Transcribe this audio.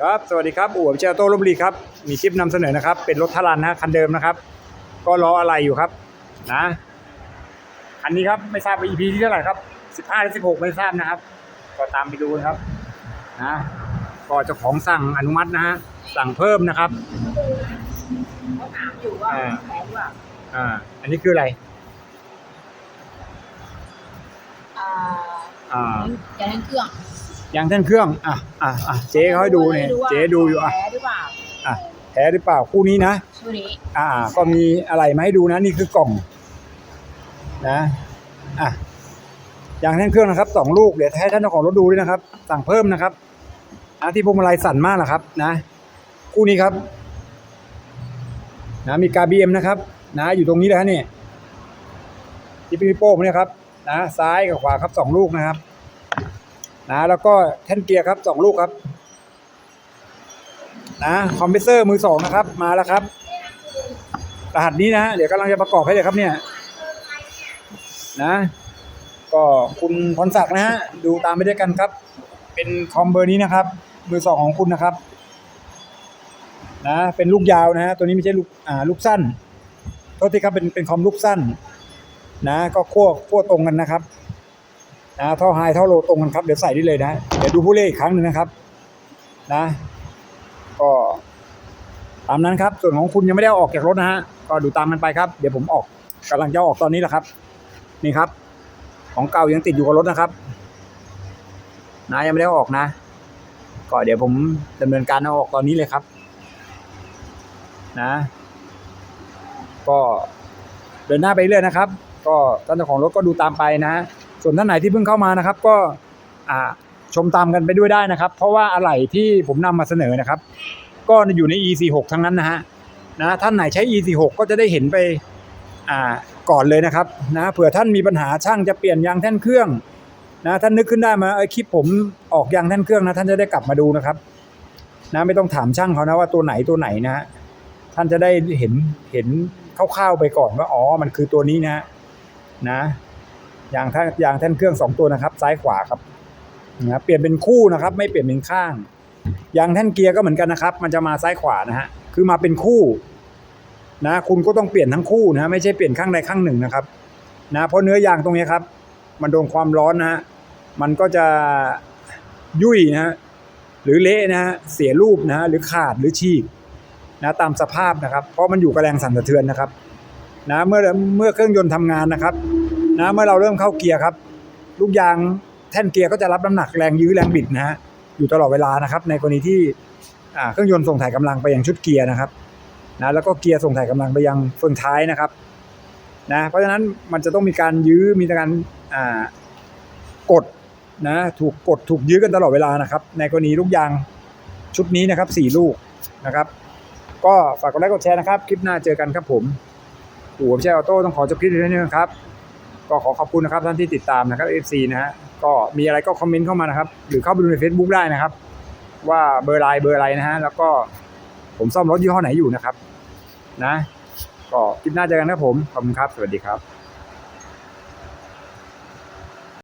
ครับ สวัสดีครับอู่ผมเชลโต้ลบบุรีครับ มีคลิปนำเสนอนะครับ เป็นรถทารันนะคันเดิมนะครับ ก็ล้ออะไรอยู่ครับ นะ คันนี้ครับ ไม่ทราบว่า EP ที่เท่าไหร่ครับ15หรือ16ไม่ทราบนะครับ ก็ตามไปดูนะครับ นะ ก็เจ้าของสั่งอนุมัตินะฮะ สั่งเพิ่มนะครับเขาถามอยู่ว่าอ่าแพงว่าอ่า อันนี้คืออะไร อ่า อ่าจะเล่นเครื่อง ยางแท่นเครื่องอะอะอะเจ๊เขาให้ดูเนี่ยว่าเจ๊ดูอยู่อะแพ้หรือเปล่าอะแท้หรือเปล่าคู่นี้นะชื่อนี้อ่า ก็มีอะไรมาให้ดูนะนี่คือกล่อง นะอะยางแท่นเครื่องนะครับสองลูกเดี๋ยวให้ท่านเจ้าของรถดูด้วยนะครับ สั่งเพิ่มนะครับอะที่พวงมาลัยสั่นมากนะครับ นะ คู่นี้ครับนะมีกาบีเอ็มนะครับ นะอยู่ตรงนี้เลยฮะเนี่ยที่พี่โป้งเนี่ยครับ นะซ้ายกับขวาครับสองลูกนะครับ นะแล้วก็แท่นเกียร์ครับสองลูกครับ นะคอมเพรสเซอร์มือสองนะครับ มาแล้วครับ รหัสนี้นะเดี๋ยวกำลังจะประกอบให้เลยครับเนี่ย นะ ก็คุณพรศักดิ์นะฮะดูตามไปด้วยกันครับ เป็นคอมเบอร์นี้นะครับ มือสองของคุณนะครับ นะเป็นลูกยาวนะฮะตัวนี้ไม่ใช่ลูกอ่าลูกสั้นโทษทีครับเป็นเป็นคอมลูกสั้น นะ ก็ขั้วขั้วตรงกันนะครับ นะท่อไฮท่อโลตรงกันครับเดี๋ยวใส่ได้เลยนะเดี๋ยวดูผู้เล่นอีกครั้งหนึ่งนะครับ นะ ก็ตามนั้นครับ ส่วนของคุณยังไม่ได้ออกจากรถนะฮะก็ดูตามมันไปครับ เดี๋ยวผมออกกำลังจะออกตอนนี้แหละครับ นี่ครับ ของเก่ายังติดอยู่กับรถนะครับนะยังไม่ได้ออกนะ ก็เดี๋ยวผมดำเนินการเอาออกตอนนี้เลยครับ นะ ก็เดินหน้าไปเรื่อยนะครับ ก็ท่านเจ้าของรถก็ดูตามไปนะ ส่วนท่านไหนที่เพิ่งเข้ามานะครับ ก็ชมตามกันไปด้วยได้นะครับ เพราะว่าอะไหล่ที่ผมนำมาเสนอนะครับ ก็อยู่ใน E46 ทั้งนั้นนะฮะนะท่านไหนใช้ E46 ก็จะได้เห็นไปก่อนเลยนะครับนะเผื่อท่านมีปัญหาช่างจะเปลี่ยนยางแท่นเครื่องนะท่านนึกขึ้นได้มาเอ้คลิปผมออกยางแท่นเครื่องนะท่านจะได้กลับมาดูนะครับนะไม่ต้องถามช่างเขานะว่าตัวไหนตัวไหนนะท่านจะได้เห็นเห็นคร่าวๆไปก่อนว่าอ๋อมันคือตัวนี้นะนะ ยางแท่นยางแท่นเครื่องสองตัวนะครับ ซ้ายขวาครับนะเปลี่ยนเป็นคู่นะครับ ไม่เปลี่ยนเป็นข้าง ยางแท่นเกียร์ก็เหมือนกันนะครับ มันจะมาซ้ายขวานะฮะคือมาเป็นคู่ นะ คุณก็ต้องเปลี่ยนทั้งคู่นะไม่ใช่เปลี่ยนข้างใดข้างหนึ่งนะครับ นะเพราะเนื้อยางตรงนี้ครับ มันโดนความร้อนนะฮะมันก็จะยุ่ยนะฮะหรือเละนะฮะเสียรูปนะฮะหรือขาดหรือฉีกนะตามสภาพนะครับ เพราะมันอยู่กับแรงสั่นสะเทือนนะครับนะเมื่อเมื่อเครื่องยนต์ทำงานนะครับ นะเมื่อเราเริ่มเข้าเกียร์ครับ ลูกยางแท่นเกียร์ก็จะรับน้ำหนักแรงยื้อแรงบิดนะฮะอยู่ตลอดเวลานะครับในกรณีที่เครื่องยนต์ส่งถ่ายกำลังไปยังชุดเกียร์นะครับนะแล้วก็เกียร์ส่งถ่ายกำลังไปยังเฟืองท้ายนะครับนะเพราะฉะนั้นมันจะต้องมีการยื้อมีการกดนะถูกกดถูกยื้อกันตลอดเวลานะครับ ในกรณีลูกยางชุดนี้นะครับสี่ลูกนะครับ ก็ฝากกดไลค์กดแชร์นะครับ คลิปหน้าเจอกันครับผมปู่ผมแชร์ออโต้ต้องขอจบคลิปนี้นะครับ ก็ขอขอบคุณนะครับท่านที่ติดตามนะครับ FC นะฮะก็มีอะไรก็คอมเมนต์เข้ามานะครับ หรือเข้าไปดูใน Facebook ได้นะครับ ว่าเบอร์ไลน์เบอร์อะไรนะฮะแล้วก็ผมซ่อมรถยี่ห้อไหนอยู่นะครับ นะ ก็คลิปหน้าเจอกันครับผมขอบคุณครับ สวัสดีครับ